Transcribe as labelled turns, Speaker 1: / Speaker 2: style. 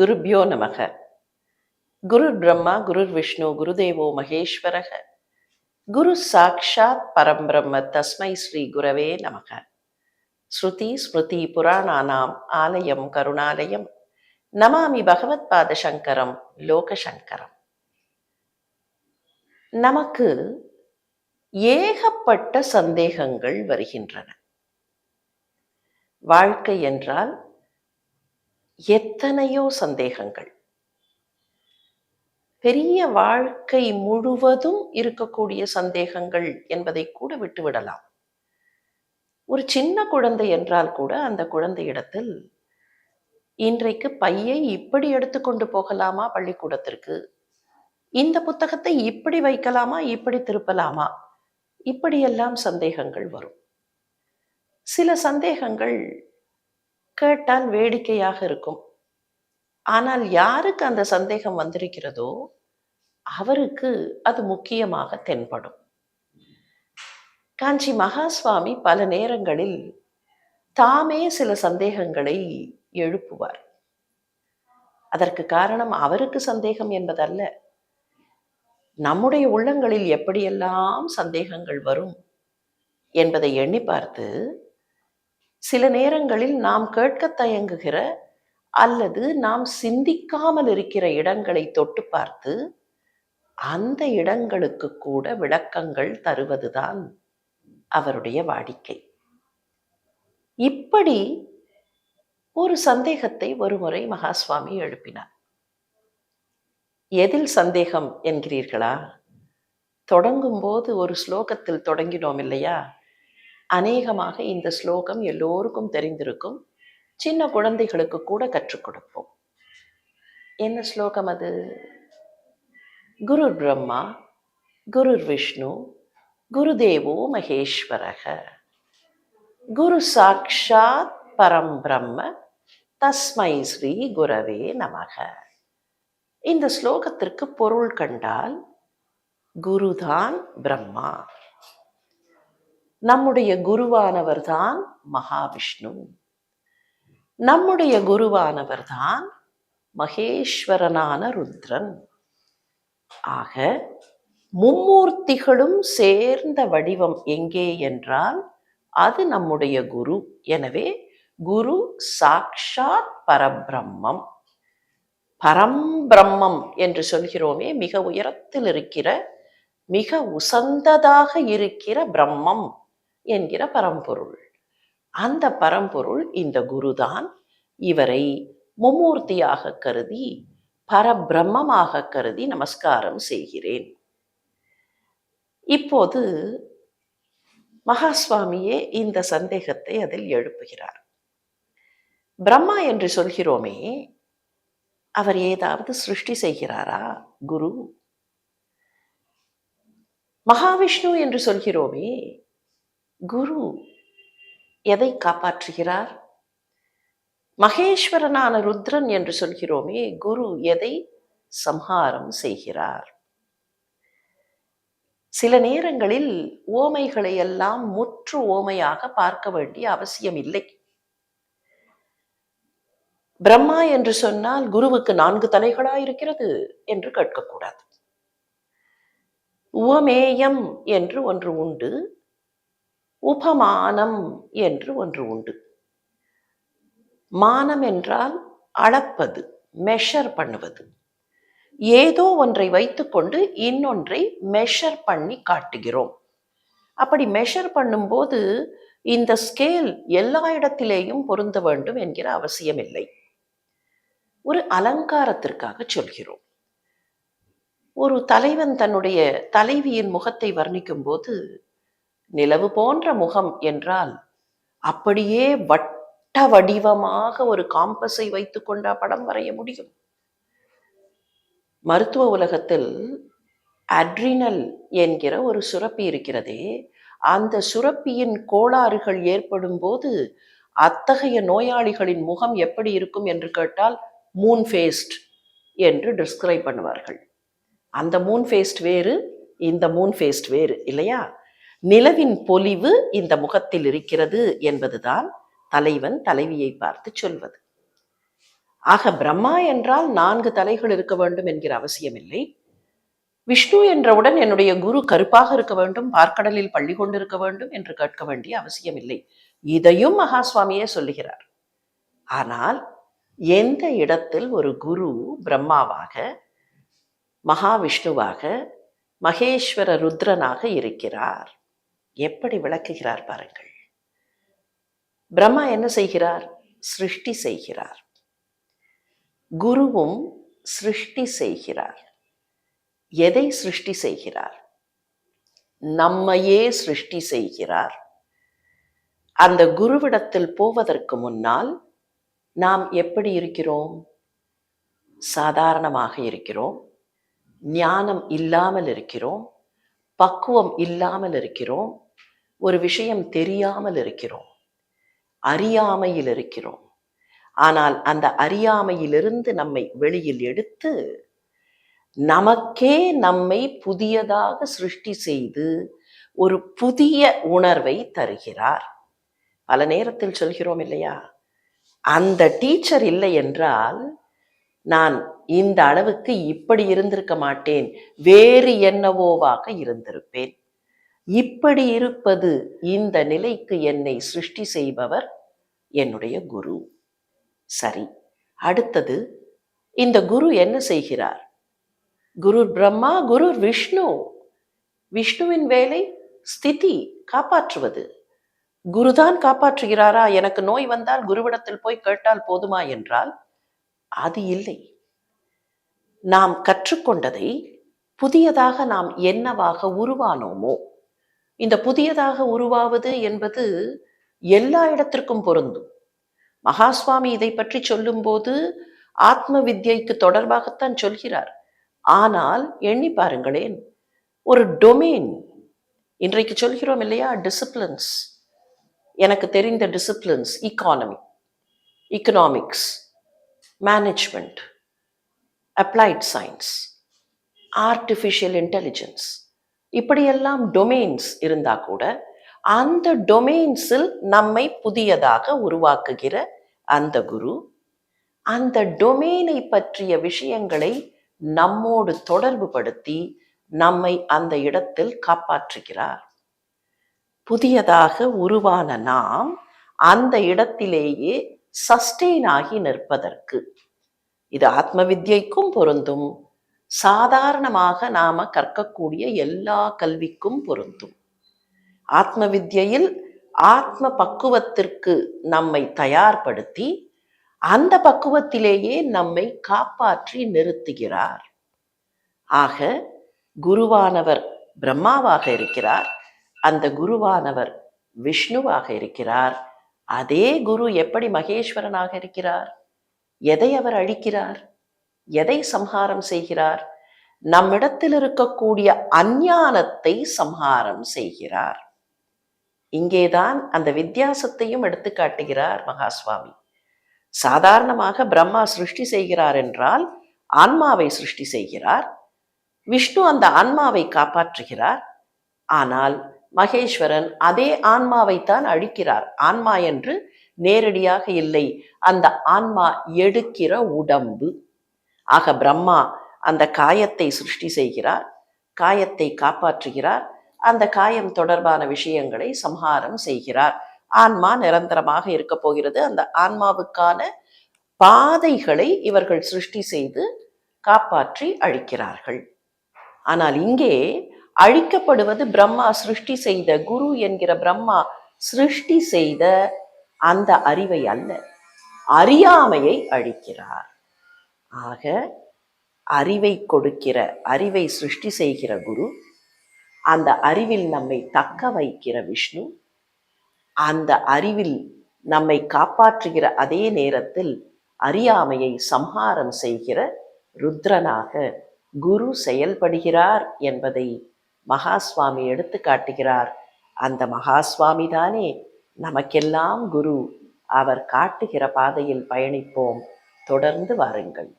Speaker 1: குருபியோ நமக. குரு பிரம்மா குரு விஷ்ணு குருதேவோ மகேஸ்வரக. குரு சாக்ஷாத் பரம்பிரம்ம தஸ்மை ஸ்ரீ குரவே நமக. ஸ்ருதி ஸ்மிருதி புராணானாம் ஆலயம் கருணாலயம். நமாமி பகவத் பாத சங்கரம் லோகசங்கரம். நமக்கு ஏகப்பட்ட சந்தேகங்கள் வருகின்றன. வாழ்க்கை என்றால் எத்தனையோ சந்தேகங்கள். பெரிய வாழ்க்கை முழுவதும் இருக்கக்கூடிய சந்தேகங்கள் என்பதை கூட விட்டுவிடலாம் ஒரு சின்ன குழந்தை என்றால் கூட அந்த குழந்தையிடத்தில் இன்றைக்கு பையை இப்படி எடுத்துக்கொண்டு போகலாமா பள்ளிக்கூடத்திற்கு? இந்த புத்தகத்தை இப்படி வைக்கலாமா இப்படி திருப்பலாமா? இப்படியெல்லாம் சந்தேகங்கள் வரும். சில சந்தேகங்கள் கேட்டால் வேடிக்கையாக இருக்கும். ஆனால் யாருக்கு அந்த சந்தேகம் வந்திருக்கிறதோ அவருக்கு அது முக்கியமாக தென்படும். காஞ்சி மகாஸ்வாமி பல நேரங்களில் தாமே சில சந்தேகங்களை எழுப்புவார். அதற்கு காரணம் அவருக்கு சந்தேகம் என்பதல்ல. நம்முடைய உள்ளங்களில் எப்படியெல்லாம் சந்தேகங்கள் வரும் என்பதை எண்ணி பார்த்து சில நேரங்களில் நாம் கேட்க தயங்குகிற அல்லது நாம் சிந்திக்காமல் இருக்கிற இடங்களை தொட்டு பார்த்து அந்த இடங்களுக்கு கூட விளக்கங்கள் தருவதுதான் அவருடைய வாடிக்கை. இப்படி ஒரு சந்தேகத்தை ஒருமுறை மகாஸ்வாமி எழுப்பினார். எதில் சந்தேகம்? என்கிறீர்களா? தொடங்கும் போது ஒரு ஸ்லோகத்தில் தொடங்கினோம் இல்லையா? அநேகமாக இந்த ஸ்லோகம் எல்லோருக்கும் தெரிந்திருக்கும். சின்ன குழந்தைகளுக்கு கூட கற்றுக் கொடுப்போம். என்ன ஸ்லோகம் அது? குரு பிரம்மா குரு விஷ்ணு குருதேவோ மகேஸ்வரக. குரு சாக்ஷாத் பரம் பிரம்ம தஸ்மை ஸ்ரீ குரவே நமக. இந்த ஸ்லோகத்திற்கு பொருள் கண்டால் குருதான் பிரம்மா. நம்முடைய குருவானவர் தான் மகாவிஷ்ணு. நம்முடைய குருவானவர் தான் மகேஸ்வரனான ருத்ரன். ஆக மும்மூர்த்திகளும் சேர்ந்த வடிவம் எங்கே என்றால் அது நம்முடைய குரு. எனவே குரு சாக்ஷாத் பரபிரம்மம். பரம்பிரம்மம் என்று சொல்கிறோமே மிக உயரத்தில் இருக்கிற மிக உசந்ததாக இருக்கிற பிரம்மம். என்கிற பரம்பொருள். அந்த பரம்பொருள் இந்த குருதான். இவரை மும்மூர்த்தியாக கருதி பரபிரம்மமாக கருதி நமஸ்காரம் செய்கிறேன். இப்போது மகாஸ்வாமியே இந்த சந்தேகத்தை அதில் எழுப்புகிறார். பிரம்மா என்று சொல்கிறோமே அவர் ஏதாவது சிருஷ்டி செய்கிறாரா குரு? மகாவிஷ்ணு என்று சொல்கிறோமே குரு எதை காப்பாற்றுகிறார்? மகேஸ்வரனான ருத்ரன் என்று சொல்கிறோமே குரு எதை சம்ஹாரம் செய்கிறார்? சில நேரங்களில் ஓமைகளை எல்லாம் முற்று ஓமையாக பார்க்க வேண்டிய அவசியம் இல்லை. பிரம்மா என்று சொன்னால் குருவுக்கு நான்கு தலைகளா இருக்கிறது என்று கேட்கக்கூடாது. உவமேயம் என்று ஒன்று உண்டு. உபமானம் என்று ஒன்று உண்டு. மானம் என்றால் அளப்பது மெஷர் பண்ணுவது. ஏதோ ஒன்றை வைத்துக்கொண்டு இன்னொன்றை மெஷர் பண்ணி காட்டுகிறோம். அப்படி மெஷர் பண்ணும்போது இந்த ஸ்கேல் எல்லா இடத்திலேயும் பொருந்த வேண்டும் என்கிற அவசியம் இல்லை ஒரு அலங்காரத்திற்காக சொல்கிறோம். ஒரு தலைவன் தன்னுடைய தலைவியின் முகத்தை வர்ணிக்கும் போது நிலவு போன்ற முகம் என்றால் அப்படியே வட்ட வடிவமாக ஒரு காம்பஸை வைத்துக்கொண்டா படம் வரைய முடியும். மருத்துவ உலகத்தில் அட்ரினல் என்கிற ஒரு சுரப்பி இருக்கிறதே அந்த சுரப்பியின் கோளாறுகள் ஏற்படும் போது அத்தகைய நோயாளிகளின் முகம் எப்படி இருக்கும் என்று கேட்டால் மூன் ஃபேஸ்ட் என்று டிஸ்கிரைப் பண்ணுவார்கள். அந்த மூன் ஃபேஸ்ட் வேறு இந்த மூன் ஃபேஸ்ட் வேறு இல்லையா? நிலவின் பொலிவு இந்த முகத்தில் இருக்கிறது என்பதுதான் தலைவன் தலைவியை பார்த்து சொல்வது. ஆக பிரம்மா என்றால் நான்கு தலைகள் இருக்க வேண்டும் என்கிற அவசியமில்லை. விஷ்ணு என்றவுடன் என்னுடைய குரு கருப்பாக இருக்க வேண்டும் பார்க்கடலில் பள்ளி கொண்டிருக்க வேண்டும் என்று கேட்க வேண்டிய அவசியமில்லை. இதையும் மகாஸ்வாமியே சொல்லுகிறார். ஆனால் எந்த இடத்தில் ஒரு குரு பிரம்மாவாக மகாவிஷ்ணுவாக மகேஸ்வர ருத்ரனாக இருக்கிறார்? எப்படி விளக்குகிறார் பாருங்கள். பிரம்மா என்ன செய்கிறார்? சிருஷ்டி செய்கிறார். குருவும் சிருஷ்டி செய்கிறார். எதை சிருஷ்டி செய்கிறார்? நம்மையே சிருஷ்டி செய்கிறார். அந்த குருவிடத்தில் போவதற்கு முன்னால் நாம் எப்படி இருக்கிறோம்? சாதாரணமாக இருக்கிறோம். ஞானம் இல்லாமல் இருக்கிறோம். பக்குவம் இல்லாமல் இருக்கிறோம். ஒரு விஷயம் தெரியாமல் இருக்கிறோம். அறியாமையில் இருக்கிறோம். ஆனால் அந்த அறியாமையிலிருந்து நம்மை வெளியில் எடுத்து நமக்கே நம்மை புதியதாக சிருஷ்டி செய்து ஒரு புதிய உணர்வை தருகிறார். பல நேரத்தில் சொல்கிறோம் இல்லையா? அந்த டீச்சர் இல்லை என்றால் நான் இந்த அளவுக்கு இப்படி இருந்திருக்க மாட்டேன். வேறு என்னவோவாக இருந்திருப்பேன். இப்படி இருப்பது இந்த நிலைக்கு என்னை சிருஷ்டி செய்பவர் என்னுடைய குரு. சரி அடுத்தது இந்த குரு என்ன செய்கிறார்? குரு பிரம்மா குரு விஷ்ணு. விஷ்ணுவின் வேலை ஸ்திதி காப்பாற்றுவது. குருதான் காப்பாற்றுகிறாரா? எனக்கு நோய் வந்தால் குருவிடத்தில் போய் கேட்டால் போதுமா என்றால் அது இல்லை. நாம் கற்றுக்கொண்டதை புதியதாக நாம் என்னவாக உருவானோமோ இந்த புதியதாக உருவாவது என்பது எல்லா இடத்திற்கும் பொருந்தும். மகாஸ்வாமி இதை பற்றி சொல்லும்போது ஆத்ம வித்யைக்கு தொடர்பாகத்தான் சொல்கிறார். ஆனால் எண்ணி பாருங்களேன் ஒரு டொமைன் இன்றைக்கு சொல்கிறோம் இல்லையா டிசிப்ளின்ஸ் எனக்கு தெரிந்த disciplines economy economics management applied science artificial intelligence இப்படியெல்லாம் டொமைன்ஸ் இருந்தா கூட அந்த டொமைன்ஸில் நம்மை புதியதாக உருவாக்குகிற அந்த குரு அந்த டொமைனை பற்றிய விஷயங்களை நம்மோடு தொடர்பு படுத்தி நம்மை அந்த இடத்தில் காப்பாற்றுகிறார். புதியதாக உருவான நாம் அந்த இடத்திலேயே சஸ்டெயின் ஆகி நிற்பதற்கு. இது ஆத்ம வித்யைக்கும் பொருந்தும். சாதாரணமாக நாம் கற்கக்கூடிய எல்லா கல்விக்கும் பொருந்தும். ஆத்ம வித்யில் ஆத்ம பக்குவத்திற்கு நம்மை தயார்படுத்தி அந்த பக்குவத்திலேயே நம்மை காப்பாற்றி நிறுத்துகிறார். ஆக குருவானவர் பிரம்மாவாக இருக்கிறார். அந்த குருவானவர் விஷ்ணுவாக இருக்கிறார். அதே குரு எப்படி மகேஸ்வரனாக இருக்கிறார்? எதை அவர் அழிக்கிறார்? எதை சம்ஹாரம் செய்கிறார்? நம்மிடத்தில் இருக்கக்கூடிய அஞ்ஞானத்தை சம்ஹாரம் செய்கிறார். இங்கேதான் அந்த வித்தியாசத்தையும் எடுத்து காட்டுகிறார் மகாஸ்வாமி. சாதாரணமாக பிரம்மா சிருஷ்டி செய்கிறார் என்றால் ஆன்மாவை சிருஷ்டி செய்கிறார். விஷ்ணு அந்த ஆன்மாவை காப்பாற்றுகிறார். ஆனால் மகேஸ்வரன் அதே ஆன்மாவைத்தான் அழிக்கிறார். ஆன்மா என்று நேரடியாக இல்லை. அந்த ஆன்மா எடுக்கிற உடம்பு. ஆக பிரம்மா அந்த காயத்தை சிருஷ்டி செய்கிறார் காயத்தை காப்பாற்றுகிறார் அந்த காயம் தொடர்பான விஷயங்களை சம்ஹாரம் செய்கிறார். ஆன்மா நிரந்தரமாக இருக்க போகிறது. அந்த ஆன்மாவுக்கான பாதைகளை இவர்கள் சிருஷ்டி செய்து காப்பாற்றி அழிக்கிறார்கள். ஆனால் இங்கே அழிக்கப்படுவது பிரம்மா சிருஷ்டி செய்த குரு என்கிற பிரம்மா சிருஷ்டி செய்த அந்த அறிவை அல்ல அறியாமையை அழிக்கிறார். ஆக அறிவை கொடுக்கிற அறிவை சிருஷ்டி செய்கிற குரு அந்த அறிவில் நம்மை தக்க வைக்கிற விஷ்ணு அந்த அறிவில் நம்மை காப்பாற்றுகிற அதே நேரத்தில் அறியாமையை சம்ஹாரம் செய்கிற ருத்ரனாக குரு செயல்படுகிறார் என்பதை மகாஸ்வாமி எடுத்து காட்டுகிறார். அந்த மகாஸ்வாமி தானே நமக்கெல்லாம் குரு அவர் காட்டுகிற பாதையில் பயணிப்போம். தொடர்ந்து வாருங்கள்.